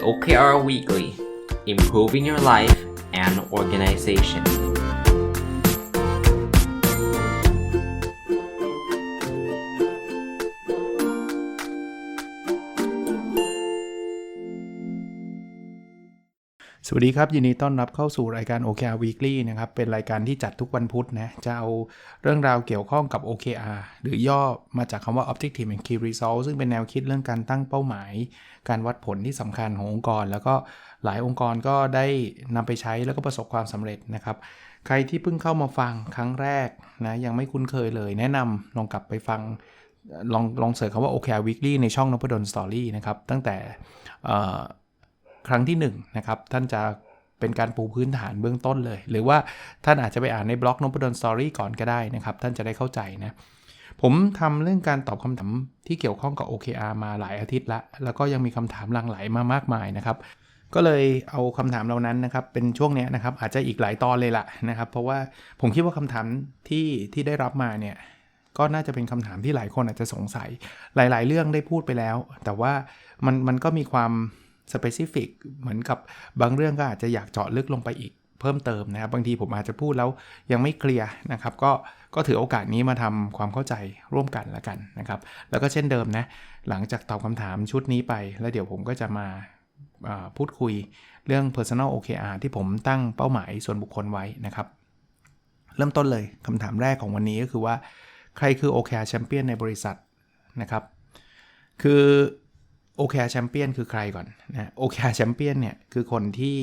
OKR Weekly Improving Your Life and Organization สวัสดีครับ ยินดีต้อนรับเข้าสู่รายการ OKR Weekly นะครับ เป็นรายการที่จัดทุกวันพุธนะ จะเอาเรื่องราวเกี่ยวข้องกับ OKR หรือย่อมาจากคำว่า Objective and Key Result ซึ่งเป็นแนวคิดเรื่องการตั้งเป้าหมาย การวัดผลที่สำคัญขององค์กร แล้วก็หลายองค์กรก็ได้นำไปใช้แล้วก็ประสบความสำเร็จนะครับ ใครที่เพิ่งเข้ามาฟังครั้งแรกนะยังไม่คุ้นเคยเลย แนะนำลองกลับไปฟังลองลองเสิร์ชคำว่า OKR Weekly ในช่องนพดลสตอรี่นะครับตั้งแต่ ครั้งที่1นนะครับ ท่านจะเป็นการปูพื้นฐานเบื้องต้นเลย หรือว่าท่านอาจจะไปอ่านในบล็อกนพดลสตอรี่ก่อนก็ได้นะครับ ท่านจะได้เข้าใจนะ ผมทำเรื่องการตอบคำถามที่เกี่ยวข้องกับ OKR มาหลายอาทิตย์ละ แล้วก็ยังมีคำถามหลั่งไหลมามากมายนะครับ ก็เลยเอาคำถามเหล่านั้นนะครับ เป็นช่วงเนี้ยนะครับ อาจจะอีกหลายตอนเลยละนะครับ เพราะว่าผมคิดว่าคำถามที่ที่ได้รับมาเนี่ยก็น่าจะเป็นคำถามที่หลายคนอาจจะสงสัย หลาย ๆ เรื่องได้พูดไปแล้ว แต่ว่ามันมันก็มีความ specific เหมือนกับบางเรื่องก็อาจจะอยากเจาะลึกลงไปอีกเพิ่มเติมนะครับบางทีผมอาจจะพูดแล้วยังไม่เคลียร์นะครับ ก็ก็ถือโอกาสนี้มาทำความเข้าใจร่วมกันละกันนะครับ แล้วก็เช่นเดิมนะหลังจากตอบคำถามชุดนี้ไป แล้วเดี๋ยวผมก็จะมาอ่าพูดคุยเรื่อง personal OKR ที่ผมตั้งเป้าหมายส่วนบุคคลไว้นะครับ เริ่มต้นเลยคำถามแรกของวันนี้ก็คือว่า ใครคือ OKR Champion ในบริษัทนะครับ คือ OKR Champion คือใครก่อนนะ OKR Champion เนี่ยคือคนที่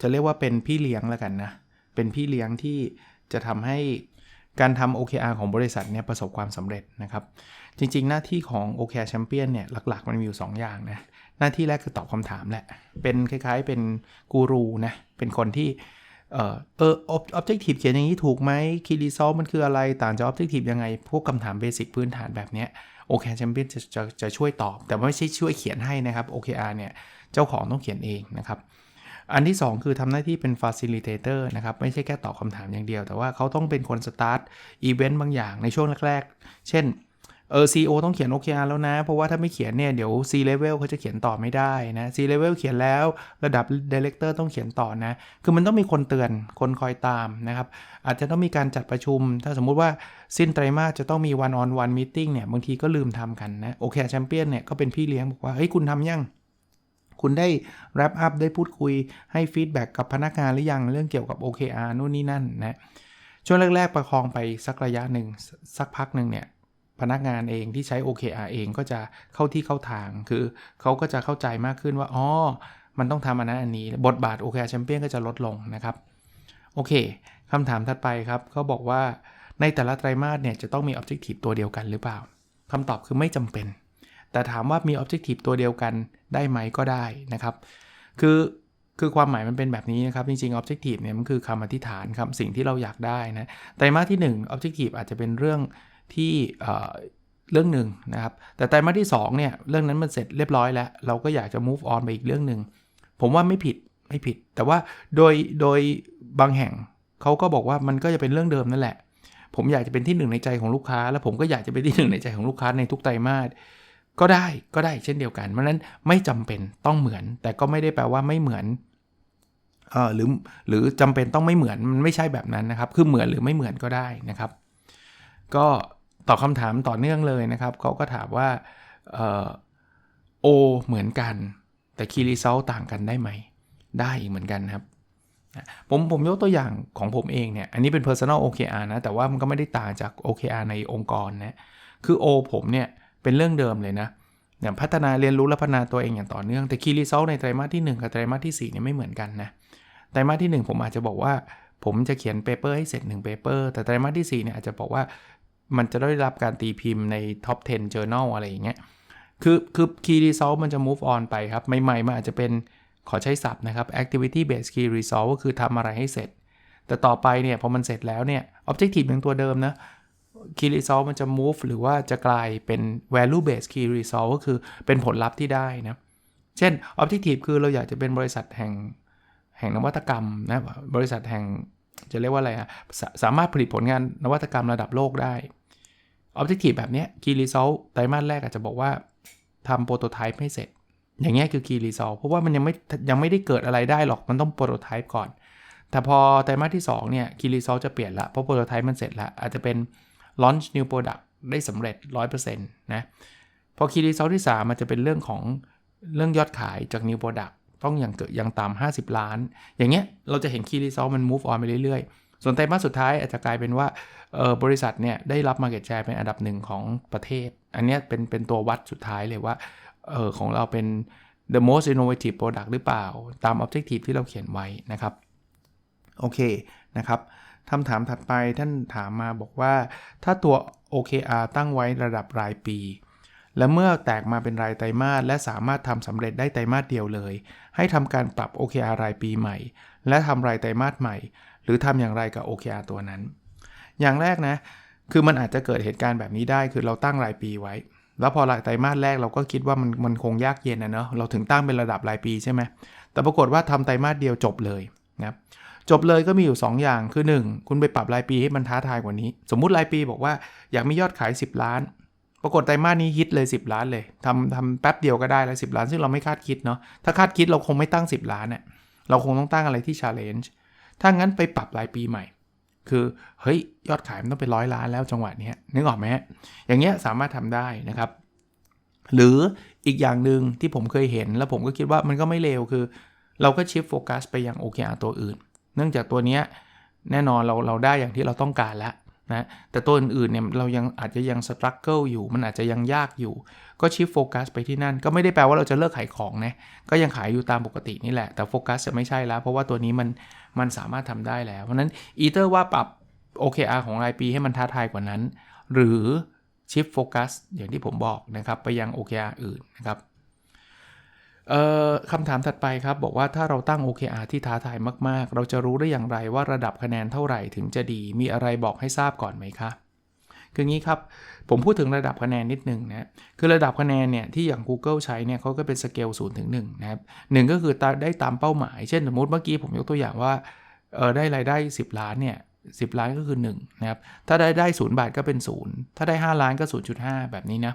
จะเรียกว่าเป็นพี่เลี้ยงแล้วกันนะ เป็นพี่เลี้ยงที่จะทำให้การทำ OKR ของบริษัทเนี่ยประสบความสำเร็จนะครับ จริงๆ หน้าที่ของ OKR Champion เนี่ยหลักๆ มันมีอยู่ 2 อย่างนะหน้าที่แรกคือตอบคำถามแหละ เป็นคล้ายๆเป็นกูรูนะ เป็นคนที่ เออเออ objective เขียนอย่างนี้ถูกไหม key result มันคืออะไรต่างจาก objective ยังไง พวกคำถามเบสิกพื้นฐานแบบเนี้ย OKR Champion จะจะจะช่วยตอบ แต่ไม่ใช่ช่วยเขียนให้นะครับ OKR เนี่ยเจ้าของต้องเขียนเองนะครับอันที่ 2 คือทำหน้าที่เป็น facilitator นะครับ ไม่ใช่แค่ตอบคำถามอย่างเดียว แต่ว่าเขาต้องเป็นคนสตาร์ทอีเวนต์บางอย่างในช่วงแรก ๆ เช่น เออ CEO ต้องเขียน OKR แล้วนะ เพราะว่าถ้าไม่เขียนเนี่ย เดี๋ยว C level เขาจะเขียนต่อไม่ได้นะ C level เขียนแล้วระดับ director ต้องเขียนต่อนะ คือมันต้องมีคนเตือนคนคอยตามนะครับ อาจจะต้องมีการจัดประชุม ถ้าสมมุติว่าสิ้นไตรมาสจะต้องมี one on one meeting เนี่ย บางทีก็ลืมทำกันนะ OKR Champion เนี่ยก็เป็นพี่เลี้ยงบอกว่า เฮ้ยคุณทำยังคุณได้ wrap up ได้พูดคุยให้ฟีดแบ็กกับพนักงานหรือยังเรื่องเกี่ยวกับ OKR นู่นนี่นั่นนะช่วงแรก ๆ ประคองไปสักระยะหนึ่งสักพักหนึ่งเนี่ย พนักงานเองที่ใช้ OKR เองก็จะเข้าที่เข้าทาง คือเขาก็จะเข้าใจมากขึ้นว่า อ๋อ มันต้องทำอันนั้นอันนี้ บทบาท OKR Champion ก็จะลดลงนะครับ โอเคคำถามถัดไปครับเขาบอกว่าในแต่ละไตรมาสเนี่ยจะต้องมี Objective ตัวเดียวกันหรือเปล่าคำตอบคือไม่จำเป็น แต่ถามว่ามี Objective ตัวเดียวกันได้ไหมก็ได้นะครับ คือคือความหมายมันเป็นแบบนี้นะครับ จริงๆ Objective เนี่ยมันคือคำอธิษฐานครับสิ่งที่เราอยากได้นะไตรมาสที่ 1 Objective อาจจะเป็นเรื่อง ที่เรื่องหนึ่งนะครับ แต่ไตรมาสที่2เนี่ยเรื่องนั้นมันเสร็จเรียบร้อยแล้ว เราก็อยากจะ move on ไปอีกเรื่องหนึ่งผมว่าไม่ผิดไม่ผิด แต่ว่าโดยโดยบางแห่งเขาก็บอกว่ามันก็จะเป็นเรื่องเดิมนั่นแหละ ผมอยากจะเป็นที่หนึ่งในใจของลูกค้า แล้วผมก็อยากจะเป็นที่หนึ่งในใจของลูกค้าในทุกไตรมาสก็ได้ก็ได้เช่นเดียวกันเพราะนั้นไม่จำเป็นต้องเหมือน แต่ก็ไม่ได้แปลว่าไม่เหมือนเออหรือหรือจำเป็นต้องไม่เหมือนมันไม่ใช่แบบนั้นนะครับ คือเหมือนหรือไม่เหมือนก็ได้นะครับ ก็ ตอบคำถามต่อเนื่องเลยนะครับเขาก็ถามว่าโอเหมือนกัน แต่คีรีเซลต่างกันได้ไหม ได้อีกเหมือนกันครับผมผมยกตัวอย่างของผมเองเนี่ย อันนี้เป็น personal OKR นะ แต่ว่ามันก็ไม่ได้ต่างจาก OKR ในองค์กรนะ คือ O ผมเนี่ยเป็นเรื่องเดิมเลยนะ อย่างพัฒนาเรียนรู้และพัฒนาตัวเองอย่างต่อเนื่อง แต่ Key Result ในไตรมาสที่ 1 กับไตรมาสที่4เนี่ยไม่เหมือนกันนะ ไตรมาสที่ 1 ผมอาจจะบอกว่า ผมจะเขียนเปเปอร์ให้เสร็จ1เปเปอร์แต่ไตรมาสที่4เนี่ยอาจจะบอกว่า มันจะได้รับการตีพิมพ์ใน Top 10 Journal อะไรอย่างเงี้ย คือคือ Key Result มันจะ move on ไปครับ ใหม่ๆมันอาจจะเป็นขอใช้ศัพท์นะครับ activity based key result ก็คือทำอะไรให้เสร็จ แต่ต่อไปเนี่ยพอมันเสร็จแล้วเนี่ย objective ยังตัวเดิมนะ key result มันจะ move หรือว่าจะกลายเป็น value based key result ก็คือเป็นผลลัพธ์ที่ได้นะ เช่น objective คือเราอยากจะเป็นบริษัทแห่งแห่งนวัตกรรมนะบริษัทแห่งจะเรียกว่าอะไรอะสาสามารถผลิตผลงานนวัตกรรมระดับโลกได้ objective แบบนี้ย key result ไตรมาสแรกอาจจะบอกว่าทำโปรโตไทป์ให้เสร็จ อย่างเงี้ยคือ key result เพราะว่ามันยังไม่ยังไม่ได้เกิดอะไรได้หรอกมันต้อง prototype ก่อน แต่พอไตรมาสที่ 2 เนี่ย key result จะเปลี่ยนละเพราะ prototype มันเสร็จล้วอาจจะเป็น launch new product ได้สำเร็จ 100%นะพอ key result ที่ 3 มันจะเป็นเรื่องของเรื่องยอดขายจาก new product ต้องอย่างเกิดอย่างต่ำ50 ล้าน อย่างเงี้ยเราจะเห็น key result มัน move on ไปเรื่อยๆ ส่วนไตรมาสสุดท้ายอาจจะกลายเป็นว่าออบริษัทเนี่ยได้รับ market share เป็นอันดับหนึ่งของประเทศ อันเนี้ยเป็นเป็นตัววัดสุดท้ายเลยว่าเออของเราเป็น the most innovative product หรือเปล่า ตาม objective ที่เราเขียนไว้นะครับ โอเคนะครับคำถามถัดไปท่านถามมาบอกว่า ถ้าตัว OKR ตั้งไว้ระดับรายปี และเมื่อแตกมาเป็นรายไตรมาสและสามารถทำสำเร็จได้ไตรมาสเดียวเลย ให้ทำการปรับ OKR รายปีใหม่ และทำรายไตรมาสใหม่ หรือทำอย่างไรกับ OKR ตัวนั้น อย่างแรกนะ คือมันอาจจะเกิดเหตุการณ์แบบนี้ได้ คือเราตั้งรายปีไว้ แล้วพอรายไตรมาสแรกเราก็คิดว่ามันมันคงยากเย็นนะเนาะเราถึงตั้งเป็นระดับรายปีใช่ไหมแต่ปรากฏว่าทำไตรมาสเดียวจบเลยนะจบเลยก็มีอยู่ 2 อย่างคือ 1 คุณไปปรับรายปีให้มันท้าทายกว่านี้ สมมุติรายปีบอกว่าอยากมียอดขาย 10 ล้าน ปรากฏไตรมาสนี้ฮิตเลย 10 ล้านเลยทำทำแป๊บเดียวก็ได้แล้ว10 ล้าน ซึ่งเราไม่คาดคิดเนาะถ้าคาดคิดเราคงไม่ตั้ง 10 ล้านเนี่ยเราคงต้องตั้งอะไรที่ challenge ถ้างั้นไปปรับรายปีใหม่ คือเฮ้ยยอดขายมันต้องไปร้อยล้านแล้วจังหวะนี้นึกออกไหมฮะอย่างเงี้ยสามารถทำได้นะครับ หรืออีกอย่างหนึ่งที่ผมเคยเห็นแล้วผมก็คิดว่ามันก็ไม่เลวคือ เราก็ชิฟโฟกัสไปยัง OKR ตัวอื่น เนื่องจากตัวเนี้ยแน่นอนเราเราได้อย่างที่เราต้องการแล้ว นะแต่ตัวอื่นๆเนี่ยเรายังอาจจะยังสตรัคเกิลอยู่ มันอาจจะยังยากอยู่ ก็ชิฟโฟกัสไปที่นั่น ก็ไม่ได้แปลว่าเราจะเลิกขายของนะก็ยังขายอยู่ตามปกตินี่แหละ แต่โฟกัสจะไม่ใช่แล้ว เพราะว่าตัวนี้มันมันสามารถทำได้แล้ว เพราะนั้นอีเตอร์ว่าปรับ OKR ของรายปีให้มันท้าทายกว่านั้น หรือชิฟโฟกัสอย่างที่ผมบอกนะครับไปยัง OKR อื่นนะครับ คำถามถัดไปครับบอกว่าถ้าเราตั้ง OKR ที่ท้าทายมาก ๆ เราจะรู้ได้อย่างไรว่าระดับคะแนนเท่าไหร่ถึงจะดีมีอะไรบอกให้ทราบก่อนไหมคะคืองี้ครับ ผมพูดถึงระดับคะแนนนิดนึงนะคือระดับคะแนนเนี่ยที่อย่าง Google ใช้เนี่ยเขาก็เป็นสเกล0ถึง1นะครับหนึ่งก็คือได้ตามเป้าหมาย เช่นสมมติเมื่อกี้ผมยกตัวอย่างว่าเออได้รายได้ 10 ล้านเนี่ย10 ล้านก็คือ1นะครับถ้าได้ได้0บาทก็เป็น 0 ถ้าได้ 5 ล้านก็ 0.5 แบบนี้นะ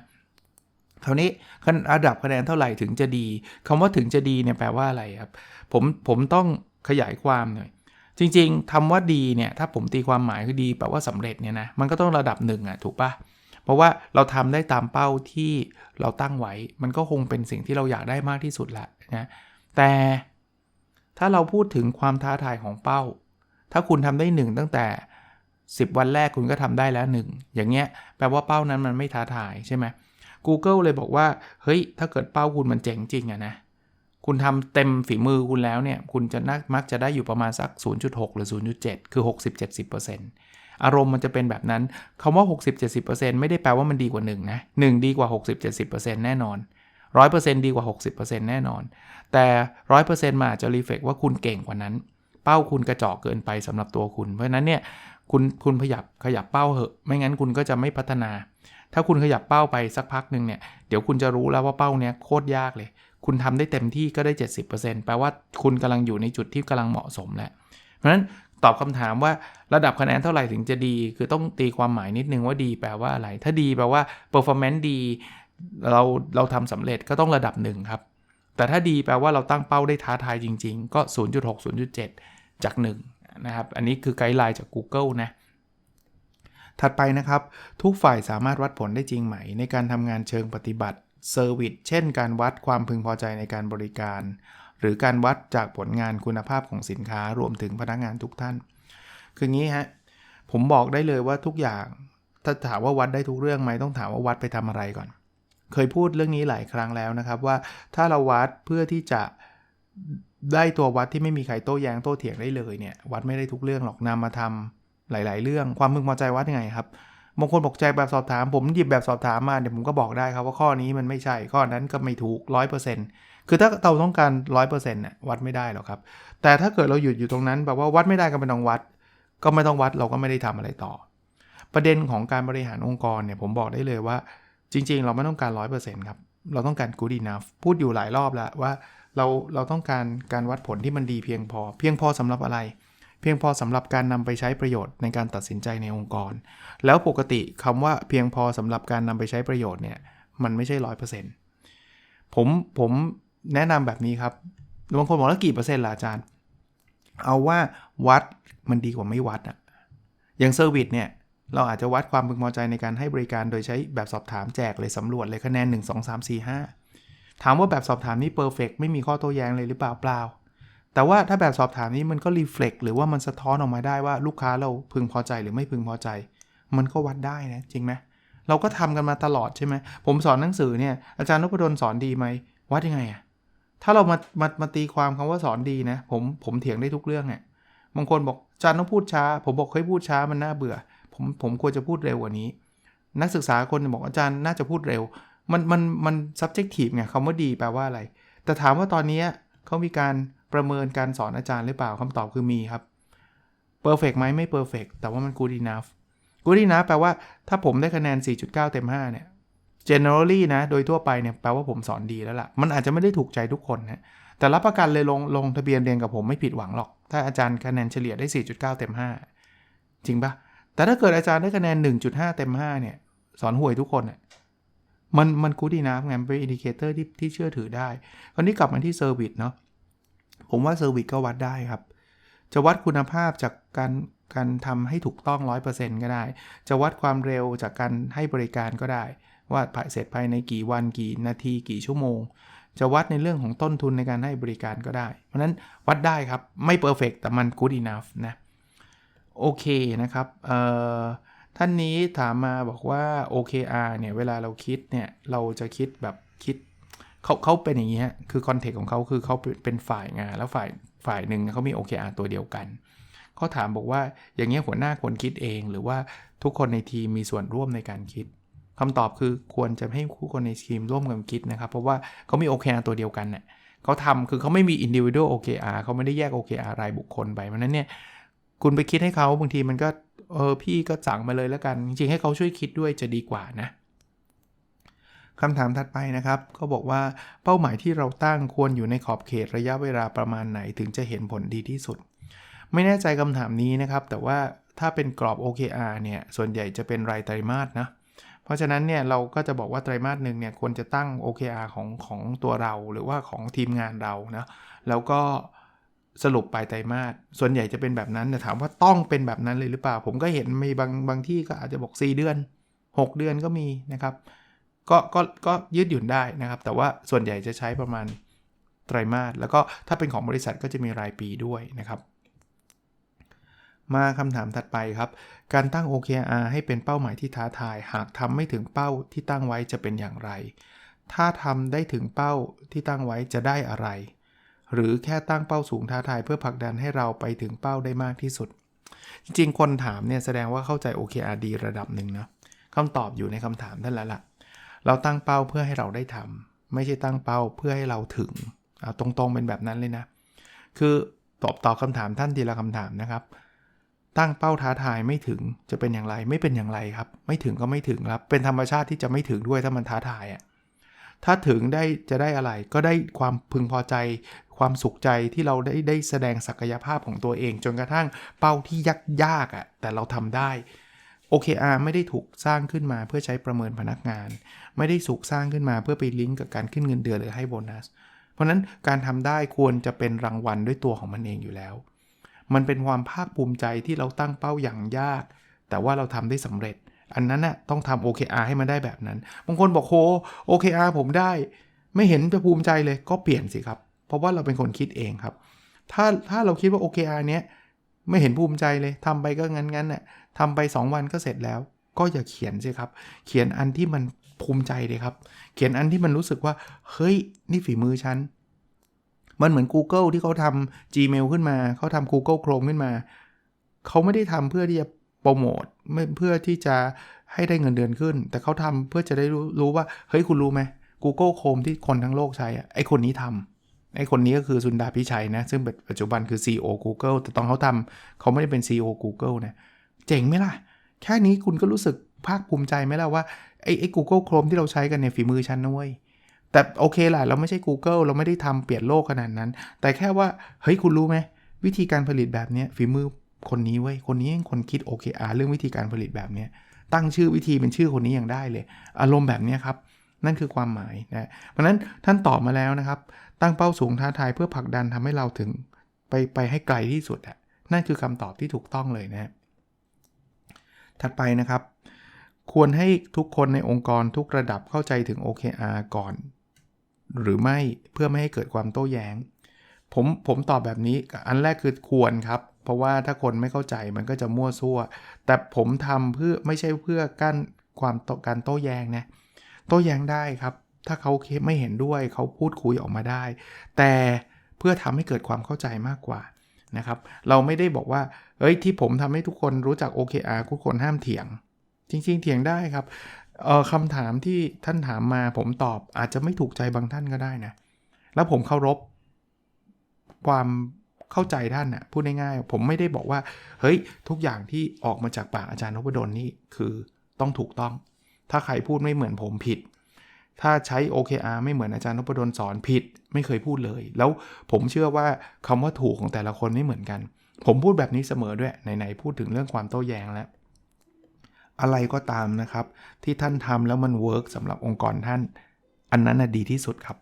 คราวนี้ระดับคะแนนเท่าไหร่ถึงจะดีคำว่าถึงจะดีเนี่ยแปลว่าอะไรครับ ผมผมต้องขยายความหน่อย จริงๆทำว่าดีเนี่ยถ้าผมตีความหมายคือดีแปลว่าสำเร็จเนี่ยนะมันก็ต้องระดับหนึ่งอะถูกปะเพราะว่าเราทำได้ตามเป้าที่เราตั้งไว้ มันก็คงเป็นสิ่งที่เราอยากได้มากที่สุดละนะแต่ถ้าเราพูดถึงความท้าทายของเป้า ถ้าคุณทำได้ 1 ตั้งแต่ 10 วันแรกคุณก็ทำได้แล้ว 1 อย่างเงี้ยแปลว่าเป้านั้นมันไม่ท้าทายใช่ไหม Google เลยบอกว่า เฮ้ย ถ้าเกิดเป้าคุณมันเจ๋งจริงอะนะ คุณทำเต็มฝีมือคุณแล้วเนี่ย คุณจะนักมักจะได้อยู่ประมาณสัก 0.6 หรือ 0.7 คือ 60-70%อารมณ์มันจะเป็นแบบนั้นคำว่า 60-70%ไม่ได้แปลว่ามันดีกว่า 1 นะ 1 ดีกว่า 60-70%แน่นอน 100%ดีกว่า 60%แน่นอน แต่ 100%มาอาจจะรีเฟกว่าคุณเก่งกว่านั้น เป้าคุณกระจอกเกินไปสำหรับตัวคุณ เพราะฉะนั้นเนี่ย คุณคุณขยับขยับเป้าเหอะ ไม่งั้นคุณก็จะไม่พัฒนา ถ้าคุณขยับเป้าไปสักพักหนึ่งเนี่ย เดี๋ยวคุณจะรู้แล้วว่าเป้าเนี้ยโคตรยากเลย คุณทำได้เต็มที่ก็ได้ 70%แปลว่าคุณกำลังอยู่ในจุดที่กำลังเหมาะสมแล้ว เพราะฉะนั้นตอบคำถามว่าระดับคะแนนเท่าไหร่ถึงจะดี คือต้องตีความหมายนิดนึงว่าดีแปลว่าอะไร ถ้าดีแปลว่า performance ดี เราเราทำสำเร็จก็ต้องระดับหนึ่งครับ แต่ถ้าดีแปลว่าเราตั้งเป้าได้ท้าทายจริง ๆ ก็ 0.6 0.7 จาก1นะครับ อันนี้คือไกด์ไลน์จาก Google นะ ถัดไปนะครับ ทุกฝ่ายสามารถวัดผลได้จริงไหม ในการทำงานเชิงปฏิบัติเซอร์วิสเช่น การวัดความพึงพอใจในการบริการ หรือการวัดจากผลงานคุณภาพของสินค้ารวมถึงพนักงานทุกท่าน คืองี้ฮะผมบอกได้เลยว่าทุกอย่าง ถ้าถามว่าวัดได้ทุกเรื่องไหมต้องถามว่าวัดไปทำอะไรก่อน เคยพูดเรื่องนี้หลายครั้งแล้วนะครับว่าถ้าเราวัดเพื่อที่จะได้ตัววัดที่ไม่มีใครโต้แย้งโต้เถียงได้เลยเนี่ยวัดไม่ได้ทุกเรื่องหรอกนำมาทำ หลาย ๆ เรื่อง ความพึงพอใจวัดยังไงครับบางคนบอกใจแบบสอบถาม ผมหยิบแบบสอบถามมาเดี๋ยวผมก็บอกได้ครับว่าข้อนี้มันไม่ใช่ข้อนั้นก็ไม่ถูก 100%คือถ้าเราต้องการ 100%เนี่ยวัดไม่ได้หรอกครับ แต่ถ้าเกิดเราหยุดอยู่ตรงนั้นแบบว่าวัดไม่ได้ก็ไม่ต้องวัด ก็ไม่ต้องวัดเราก็ไม่ได้ทำอะไรต่อ ประเด็นของการบริหารองค์กรเนี่ยผมบอกได้เลยว่า จริง ๆ เราไม่ต้องการ 100%ครับเราต้องการ good enough พูดอยู่หลายรอบแล้วว่าเราเราต้องการการวัดผลที่มันดีเพียงพอ เพียงพอสำหรับอะไร เพียงพอสำหรับการนำไปใช้ประโยชน์ในการตัดสินใจในองค์กร แล้วปกติคำว่าเพียงพอสำหรับการนำไปใช้ประโยชน์เนี่ยมันไม่ใช่ร้อยเปอร์เซ็นต์ผมผมแนะนำแบบนี้ครับบางคนบอกแล้วกี่เปอร์เซ็นต์ล่ะอาจารย์ เอาว่าวัดมันดีกว่าไม่วัดอะอย่างเซอร์วิสเนี่ยเราอาจจะวัดความพึงพอใจในการให้บริการโดยใช้แบบสอบถามแจกเลยสำรวจเลยคะแนน 1 2 3 4 5 ถามว่าแบบสอบถามนี้เพอร์เฟกไม่มีข้อโต้แย้งเลยหรือเปล่าเปล่า แต่ว่าถ้าแบบสอบถามนี้มันก็รีเฟล็กหรือว่ามันสะท้อนออกมาได้ว่าลูกค้าเราพึงพอใจหรือไม่พึงพอใจ มันก็วัดได้นะจริงไหมเราก็ทำกันมาตลอดใช่ไหมผมสอนหนังสือเนี่ยอาจารย์นพดลสอนดีไหมวัดยังไงอะถ้าเรามามามาตีความคำว่าสอนดีนะผมผมเถียงได้ทุกเรื่องเนี่ยบางคนบอกอาจารย์ต้องพูดช้า ผมบอกเฮ้ยพูดช้ามันน่าเบื่อ ผมผมควรจะพูดเร็วกว่านี้ นักศึกษาคนบอกอาจารย์น่าจะพูดเร็ว มันมันมัน subjective ไงคำว่าดีแปลว่าอะไร แต่ถามว่าตอนนี้เขามีการ ประเมินการสอนอาจารย์หรือเปล่าคำตอบคือมีครับ perfect ไหมไม่ perfect แต่ว่ามัน good enough good enough แปลว่าถ้าผมได้คะแนน 4.9 เต็ม 5 เนี่ย generally นะ โดยทั่วไปเนี่ยแปลว่าผมสอนดีแล้วล่ะ มันอาจจะไม่ได้ถูกใจทุกคนนะแต่รับประกันเลยลงลงทะเบียนเรียนกับผมไม่ผิดหวังหรอก ถ้าอาจารย์คะแนนเฉลี่ยได้ 4.9 เต็ม 5 จริงปะแต่ถ้าเกิดอาจารย์ได้คะแนน 1.5 เต็ม 5 เนี่ย สอนห่วยทุกคนเนี่ยมันมันกูดีนะไงเป็นอินดิเคเตอร์ที่ที่เชื่อถือได้ คราวนี้กลับมาที่เซอร์วิสเนาะ ผมว่าเซอร์วิสก็วัดได้ครับ จะวัดคุณภาพจากการการทำให้ถูกต้อง 100%ก็ได้ จะวัดความเร็วจากการให้บริการก็ได้ ว่าเสร็จภายในกี่วันกี่นาทีกี่ชั่วโมง จะวัดในเรื่องของต้นทุนในการให้บริการก็ได้ เพราะฉะนั้นวัดได้ครับไม่ perfect แต่มัน good enough นะโอเคนะครับท่านนี้ถามมาบอกว่า OKR เนี่ยเวลาเราคิดเนี่ยเราจะคิดแบบคิด เขาเขาเป็นอย่างนี้ฮะคือคอนเทกต์ของเขาคือเขาเป็นฝ่ายงาน แล้วฝ่ายฝ่ายหนึ่งเขามี OKR ตัวเดียวกันเขาถามบอกว่าอย่างเงี้ยหัวหน้าควรคิดเอง หรือว่าทุกคนในทีมมีส่วนร่วมในการคิดคำตอบคือควรจะให้ทุกคนในทีมร่วมกันคิดนะครับ เพราะว่าเขามี OKR ตัวเดียวกันเนี่ยเขาทำคือเขาไม่มี individual OKR เขาไม่ได้แยก OKR รายบุคคลไปเพราะนั้นเนี่ยคุณไปคิดให้เขาบางทีมันก็เออพี่ก็สั่งมาเลยแล้วกัน จริงๆให้เขาช่วยคิดด้วยจะดีกว่านะ คำถามถัดไปนะครับเขาบอกว่าเป้าหมายที่เราตั้งควรอยู่ในขอบเขตระยะเวลาประมาณไหนถึงจะเห็นผลดีที่สุด ไม่แน่ใจคำถามนี้นะครับ แต่ว่าถ้าเป็นกรอบ OKR เนี่ยส่วนใหญ่จะเป็นรายไตรมาสนะเพราะฉะนั้นเนี่ยเราก็จะบอกว่าไตรมาสหนึ่งเนี่ยควรจะตั้ง OKR ของของตัวเราหรือว่าของทีมงานเรานะแล้วก็สรุปปลายไตรมาสส่วนใหญ่จะเป็นแบบนั้นแต่ถามว่าต้องเป็นแบบนั้นเลยหรือเปล่า ผมก็เห็นมีบางบางที่ก็อาจจะบอก 4 เดือน 6 เดือนก็มีนะครับ ก็ก็ก็ยืดหยุ่นได้นะครับ แต่ว่าส่วนใหญ่จะใช้ประมาณไตรมาสแล้วก็ถ้าเป็นของบริษัทก็จะมีรายปีด้วยนะครับ มาคำถามถัดไปครับ การตั้ง OKR ให้เป็นเป้าหมายที่ท้าทาย หากทำไม่ถึงเป้าที่ตั้งไว้จะเป็นอย่างไร ถ้าทำได้ถึงเป้าที่ตั้งไว้จะได้อะไร หรือแค่ตั้งเป้าสูงท้าทายเพื่อผลักดันให้เราไปถึงเป้าได้มากที่สุด จริงๆคนถามเนี่ยแสดงว่าเข้าใจ OKR ดีระดับหนึ่งนะคำตอบอยู่ในคำถามนั่นแหละ่ะ เราตั้งเป้าเพื่อให้เราได้ทำไม่ใช่ตั้งเป้าเพื่อให้เราถึงเอาตรงๆเป็นแบบนั้นเลยนะ คือตอบตอบคำถามท่านทีละคำถามนะครับ ตั้งเป้าท้าทายไม่ถึงจะเป็นอย่างไรไม่เป็นอย่างไรครับ ไม่ถึงก็ไม่ถึงครับ เป็นธรรมชาติที่จะไม่ถึงด้วยถ้ามันท้าทายอะ่ะถ้าถึงได้จะได้อะไรก็ได้ความพึงพอใจ ความสุขใจที่เราได้ได้แสดงศักยภาพของตัวเอง จนกระทั่งเป้าที่ยากยากอะ่ะแต่เราทำได้ OKR ไม่ได้ถูกสร้างขึ้นมาเพื่อใช้ประเมินพนักงาน ไม่ได้ถูกสร้างขึ้นมาเพื่อไปลิงก์กับการขึ้นเงินเดือนหรือให้โบนัส เพราะนั้นการทำได้ควรจะเป็นรางวัลด้วยตัวของมันเองอยู่แล้ว มันเป็นความภาคภูมิใจที่เราตั้งเป้าอย่างยาก แต่ว่าเราทำได้สำเร็จ อันนั้นน่ะต้องทำ OKR ให้มันได้แบบนั้น บางคนบอกโห OKR ผมได้ ไม่เห็นจะภูมิใจเลยก็เปลี่ยนสิครับ เพราะว่าเราเป็นคนคิดเองครับ ถ้าถ้าเราคิดว่า OKR เนี้ยไม่เห็นภูมิใจเลยทำไปก็งั้นๆน่ะ ทำไป 2 วันก็เสร็จแล้ว ก็อย่าเขียนสิครับ เขียนอันที่มันภูมิใจเลยครับ เขียนอันที่มันรู้สึกว่า เฮ้ย นี่ฝีมือฉัน มันเหมือน Google ที่เขาทำ Gmail ขึ้นมา เขาทำ Google Chrome ขึ้นมา เขาไม่ได้ทำเพื่อที่จะโปรโมทไม่เพื่อที่จะให้ได้เงินเดือนขึ้น แต่เขาทำเพื่อจะได้รู้รว่า เฮ้ย คุณรู้ไหม Google Chrome ที่คนทั้งโลกใช้อะไอคนนี้ทำไอคนนี้ก็คือสุนดาพิชัยนะ ซึ่งปัจจุบันคือ CEO Google แต่ตอนเขาทำเขาไม่ได้เป็น CEO Google นะเจ๋งไหมล่ะ แค่นี้คุณก็รู้สึกภาคภูมิใจไหมล่ะว่าไอ้ไอ้ Google Chrome ที่เราใช้กันเนี่ยฝีมือฉันนะเว้ยแต่โอเคแหละเราไม่ใช่ Google เราไม่ได้ทำเปลี่ยนโลกขนาดนั้น แต่แค่ว่า เฮ้ยคุณรู้ไหมวิธีการผลิตแบบนี้ฝีมือคนนี้เว้ยคนนี้คนคิด OKR เรื่องวิธีการผลิตแบบนี้ตั้งชื่อวิธีเป็นชื่อคนนี้ยังได้เลย อารมณ์แบบนี้ครับ นั่นคือความหมายนะเพราะนั้นท่านตอบมาแล้วนะครับ ตั้งเป้าสูงท้าทายเพื่อผลักดันทำให้เราถึงไปไปให้ไกลที่สุดอะนั่นคือคำตอบที่ถูกต้องเลยนะ ถัดไปนะครับ ควรให้ทุกคนในองค์กรทุกระดับเข้าใจถึง OKR ก่อน หรือไม่เพื่อไม่ให้เกิดความโต้แย้ง ผมผมตอบแบบนี้อันแรกคือควรครับ เพราะว่าถ้าคนไม่เข้าใจมันก็จะมั่วซั่ว แต่ผมทำเพื่อไม่ใช่เพื่อกั้นความการโต้แย้งนะโต้แย้งได้ครับ ถ้าเขาไม่เห็นด้วยเขาพูดคุยออกมาได้ แต่เพื่อทำให้เกิดความเข้าใจมากกว่า นะครับ เราไม่ได้บอกว่าเอ้ยที่ผมทำให้ทุกคนรู้จัก OKR ทุกคนห้ามเถียง จริง ๆ เถียงได้ครับเออคำถามที่ท่านถามมาผมตอบอาจจะไม่ถูกใจบางท่านก็ได้นะ แล้วผมเคารพความเข้าใจท่านนะ่ะพูดง่ายๆ ผมไม่ได้บอกว่า เฮ้ย ทุกอย่างที่ออกมาจากปากอาจารย์นพดลนี่คือต้องถูกต้อง ถ้าใครพูดไม่เหมือนผมผิด ถ้าใช้ OKR ไม่เหมือนอาจารย์นพดลสอนผิด ไม่เคยพูดเลย แล้วผมเชื่อว่าคำว่าถูกของแต่ละคนไม่เหมือนกัน ผมพูดแบบนี้เสมอด้วยไหนๆพูดถึงเรื่องความโต้แย้งแล้ว อะไรก็ตามนะครับ ที่ท่านทำแล้วมันเวิร์กสำหรับองค์กรท่าน อันนั้นนะดีที่สุดครับ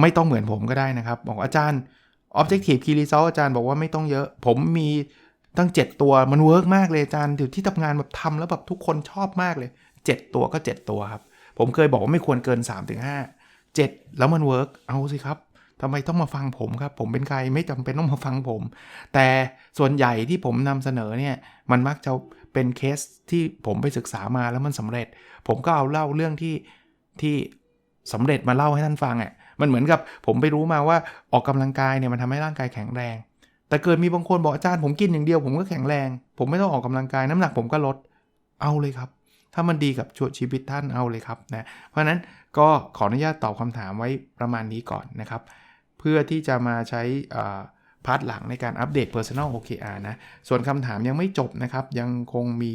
ไม่ต้องเหมือนผมก็ได้นะครับ บอกอาจารย์ Objective Key Result อาจารย์บอกว่าไม่ต้องเยอะ ผมมีตั้ง 7 ตัวมันเวิร์กมากเลยอาจารย์ที่ทำงานแบบทำแล้วแบบทุกคนชอบมากเลย 7 ตัวก็ 7 ตัวครับ ผมเคยบอกว่าไม่ควรเกิน 3-5 7แล้วมันเวิร์กเอาสิครับทำไมต้องมาฟังผมครับ ผมเป็นใครไม่จำเป็นต้องมาฟังผม แต่ส่วนใหญ่ที่ผมนำเสนอเนี่ย มันมักจะเป็นเคสที่ผมไปศึกษามาแล้วมันสำเร็จ ผมก็เอาเล่าเรื่องที่ที่สำเร็จมาเล่าให้ท่านฟังอะ่ะมันเหมือนกับผมไปรู้มาว่าออกกำลังกายเนี่ยมันทำให้ร่างกายแข็งแรง แต่เกิดมีบางคนบอกอาจารย์ผมกินอย่างเดียวผมก็แข็งแรง ผมไม่ต้องออกกำลังกายน้ำหนักผมก็ลดเอาเลยครับ ถ้ามันดีกับชีวิตท่านเอาเลยครับนะเพราะนั้นก็ขออนุญาตตอบคำถามไว้ประมาณนี้ก่อนนะครับ เพื่อที่จะมาใช้พาร์ทหลังในการอัปเดต Personal OKR นะ ส่วนคำถามยังไม่จบนะครับ ยังคงมี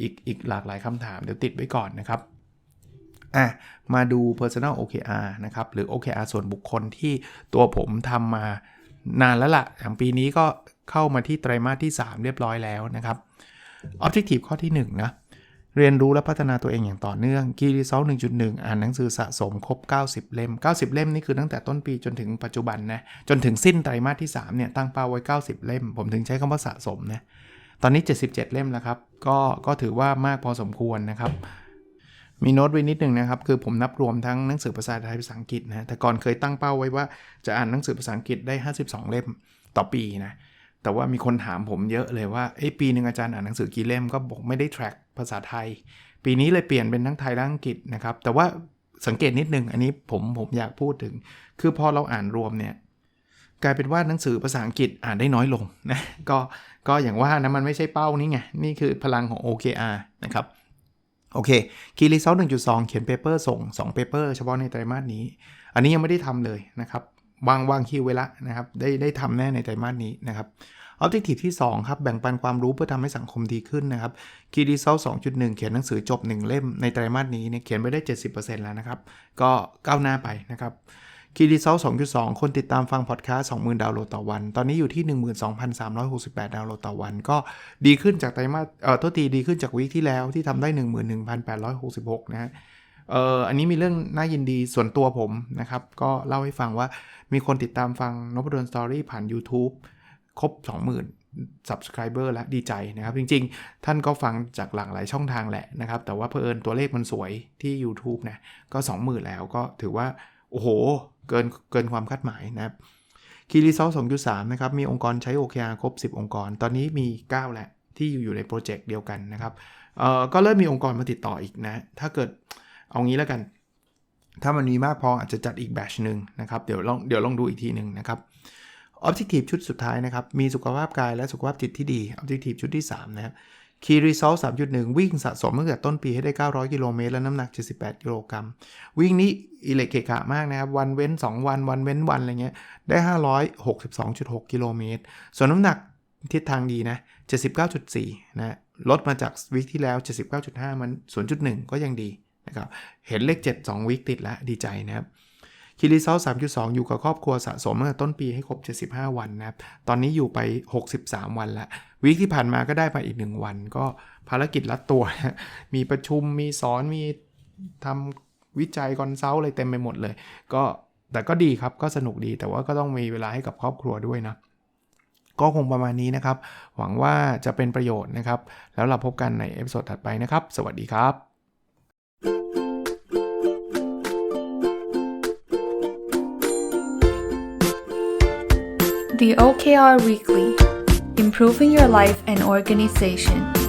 อีกอีกหลากหลายคำถามเดี๋ยวติดไว้ก่อนนะครับอะมาดู Personal OKR นะครับ หรือ OKR ส่วนบุคคลที่ตัวผมทำมานานแล้วละ่ะอย่างปีนี้ก็เข้ามาที่ไตรมาสที่ 3 เรียบร้อยแล้วนะครับ Objective ข้อที่1นะ เรียนรู้และพัฒนาตัวเองอย่างต่อเนื่อง Key Result 1.1 อ่านหนังสือสะสมครบ 90 เล่ม 90 เล่มนี่คือตั้งแต่ต้นปีจนถึงปัจจุบันนะจนถึงสิ้นไตรมาสที่3เนี่ยตั้งเป้าไว้ 90 เล่ม ผมถึงใช้คำว่าสะสมนะตอนนี้ 77 เล่มแล้วครับก็ก็ถือว่ามากพอสมควรนะครับมีโน้ตไว้นิดหนึ่งนะครับ คือผมนับรวมทั้งหนังสือภาษาไทยภาษาอังกฤษนะแต่ก่อนเคยตั้งเป้าไว้ว่าจะอ่านหนังสือภาษาอังกฤษได้ 52 เล่มต่อปีนะ แต่ว่ามีคนถามผมเยอะเลยว่าเอ้ปีหนึ่งอาจารย์อ่านหนังสือกี่เล่มก็บอกไม่ได้ track ภาษาไทย ปีนี้เลยเปลี่ยนเป็นทั้งไทยและอังกฤษนะครับ แต่ว่าสังเกตนิดนึงอันนี้ผมผมอยากพูดถึง คือพอเราอ่านรวมเนี่ยกลายเป็นว่าหนังสือภาษาอังกฤษอ่านได้น้อยลงนะก็ก็อย่างว่านะมันไม่ใช่เป้านี่ไง นี่คือพลังของ OKR นะครับโอเค Key Result 1.2เขียนเปเปอร์ส่ง2เปเปอร์เฉพาะในไตรมาสนี้ อันนี้ยังไม่ได้ทำเลยนะครับ วางวางคิวไว้ละนะครับ ได้ได้ทำแน่ในไตรมาสนี้นะครับ Objective ที่ 2 ครับ แบ่งปันความรู้เพื่อทำให้สังคมดีขึ้นนะครับ Key Result 2.1 เขียนหนังสือจบ 1 เล่มในไตรมาสนี้เนี่ยเขียนไปได้ 70%แล้วนะครับ ก็ก้าวหน้าไปนะครับ Key Result 2.2 คนติดตามฟังพอดแคสต์20,000 ดาวน์โหลดต่อวัน ตอนนี้อยู่ที่ 12,368 ดาวน์โหลดต่อวัน ก็ดีขึ้นจากไตรมาสเอ่อโทษทีดีขึ้นจากวีคที่แล้วที่ทำได้ 11,866 นะฮะ เอออันนี้มีเรื่องน่ายินดีส่วนตัวผมนะครับ ก็เล่าให้ฟังว่ามีคนติดตามฟังนพดลสตอรี่ผ่าน YouTube ครบ 20,000 subscriber แล้วดีใจนะครับ จริงๆ ท่านก็ฟังจากหลากหลายช่องทางแหละนะครับ แต่ว่าเพอเอิญตัวเลขมันสวยที่ YouTube นะก็ 20,000 แล้วก็ถือว่า โอ้โห เกินเกินความคาดหมายนะครับคีรีซอล2.3 นะครับ มีองค์กรใช้ OKR ครบ 10 องค์กร ตอนนี้มี 9แล้วที่อยู่อยู่ในโปรเจกต์เดียวกันนะครับเอ่อก็เริ่มมีองค์กรมาติดต่ออีกนะ ถ้าเกิด เอางี้แล้วกัน ถ้ามันมีมากพออาจจะจัดอีกแบชหนึ่งนะครับเดี๋ยวลองเดี๋ยวลองดูอีกทีหนึ่งนะครับ Objective ชุดสุดท้ายนะครับ มีสุขภาพกายและสุขภาพจิตที่ดี Objective ชุดที่ 3 นะครับ Key Result 3.1วิ่งสะสมตั้งแต่ต้นปีให้ได้ 900 กิโลเมตร และน้ำหนัก 78 กิโลกรัม วิ่งนี้อิเล็กเกะกะมากนะครับ วันเว้น 2 วัน วันเว้นวัน อะไรเงี้ย ได้ 562.6 กิโลเมตร ส่วนน้ำหนักทิศทางดีนะ 79.4 นะ ลดมาจากวิกที่แล้ว 79.5 มัน 0.1 ก็ยังดี นะครับเห็นเลข 7 2 วิกติดแล้วดีใจนะครับคิริเซล3.2 อยู่กับครอบครัวสะสมตั้งแต่ต้นปีให้ครบ 75 วันนะครับ ตอนนี้อยู่ไป 63 วันล้ววีคที่ผ่านมาก็ได้ไปอีก 1 วัน ก็ภารกิจรัดตัวมีประชุมมีสอนมีทวิจัยคอนซัลท์อะไรเต็มไปหมดเลย ก็แต่ก็ดีครับก็สนุกดีแต่ว่าก็ต้องมีเวลาให้กับครอบครัวด้วยนะก็คงประมาณนี้นะครับ หวังว่าจะเป็นประโยชน์นะครับ แล้วเราพบกันในเอพิโซดถัดไปนะครับ สวัสดีครับ The OKR Weekly Improving Your Life and Organization